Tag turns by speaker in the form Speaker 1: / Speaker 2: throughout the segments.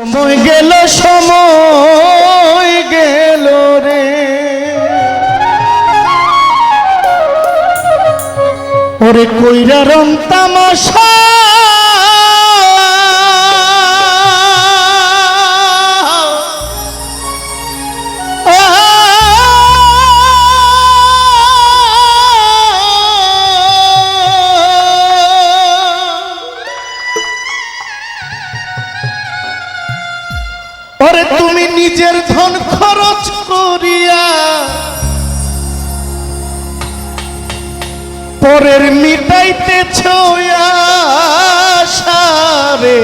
Speaker 1: সময় গেল সময় গেল রে। ওরে কইরা রং ওরে তুমি নিজের ধন খরচ করিয়া পরের মিটাইতেছ আশারে।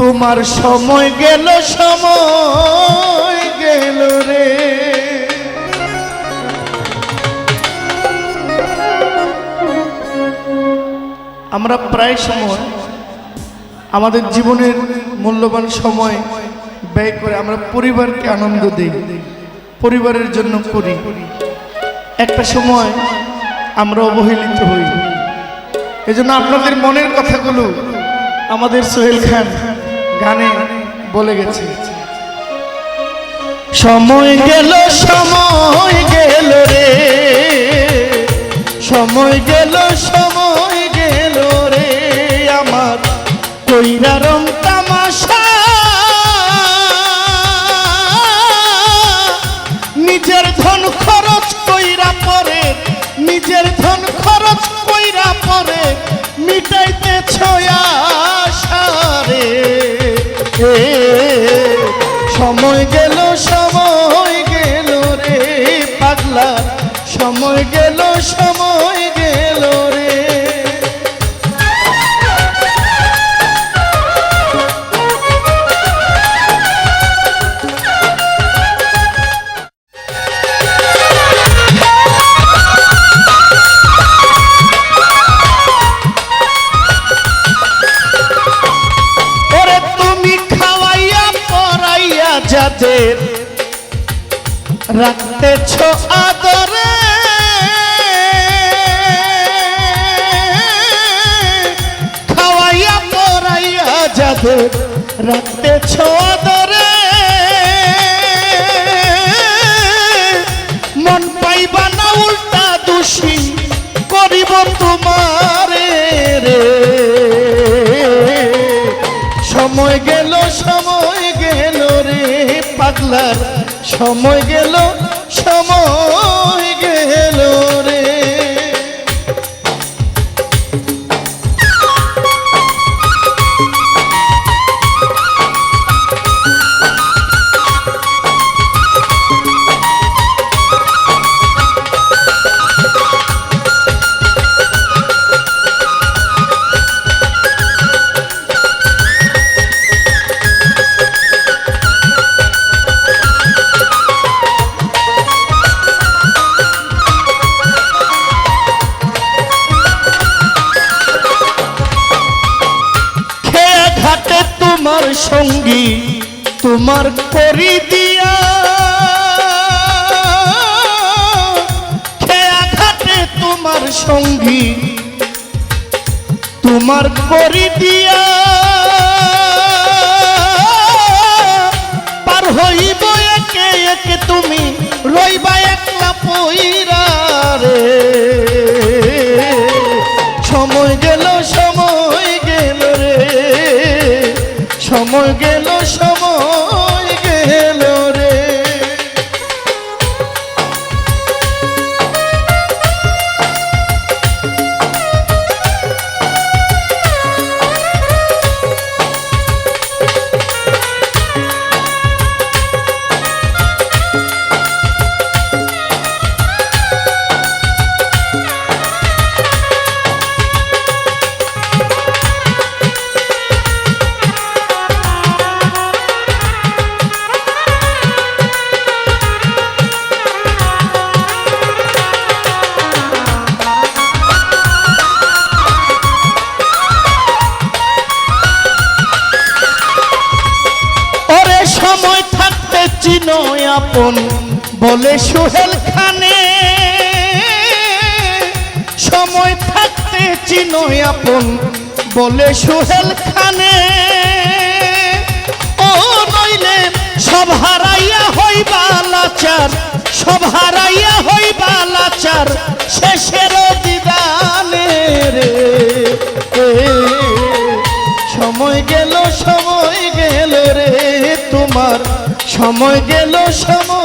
Speaker 1: তোমার সময় গেল সময়। আমরা প্রায় সময় আমাদের জীবনের মূল্যবান সময় ব্যয় করে আমরা পরিবারকে আনন্দ দিই, পরিবারের জন্য করি। একটা সময় আমরা অবহেলিত হই। এজন্য আপনাদের মনের কথাগুলো আমাদের সোহেল খান গানে বলে গেছে। সময় গেল সময় গেল রে, সময় গেল সময় গেল সময় গেল রে পাগলা। সময় গেল যাদের রাখতেছ আদরে। খাওয়াইয়া পরাইয়া যাদের রাখতেছ আদরে। মন পাইবা না উল্টা দোষী করিব তোমারে রে। সময় গেল সময় গেল সঙ্গী তোমার করি দিয়া। খেয়া ঘাটে তোমার সঙ্গী তোমার করি দিয়া। পার হইব একে একে তুমি, রইবা একলা পইরা। থাকতে চিনো আপন বলে সোহেল খানে সময় থাকতে চিনো আপন বলে সোহেল খানে ও নইলে সব হারাইয়া হইবা লাচার সব হারাইয়া হইবা লাচার শেষের দিদানে রে সময় গেল সময় সময় গেল সময়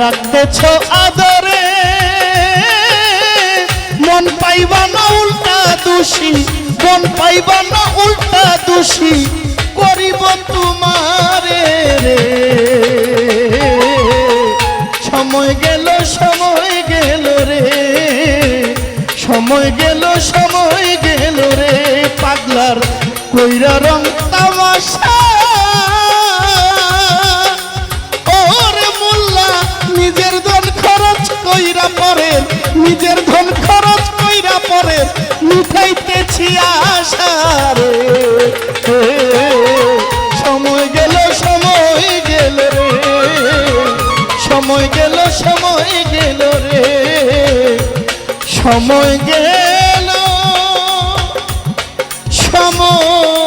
Speaker 1: রাখতেছ আদরে। মন পাইবা না উল্টা দোষী, মন পাইবা না উল্টা দোষী, করিব তোমারে রে। সময় গেল সময় গেল রে। সময় গেল সময় সময় গেল সময়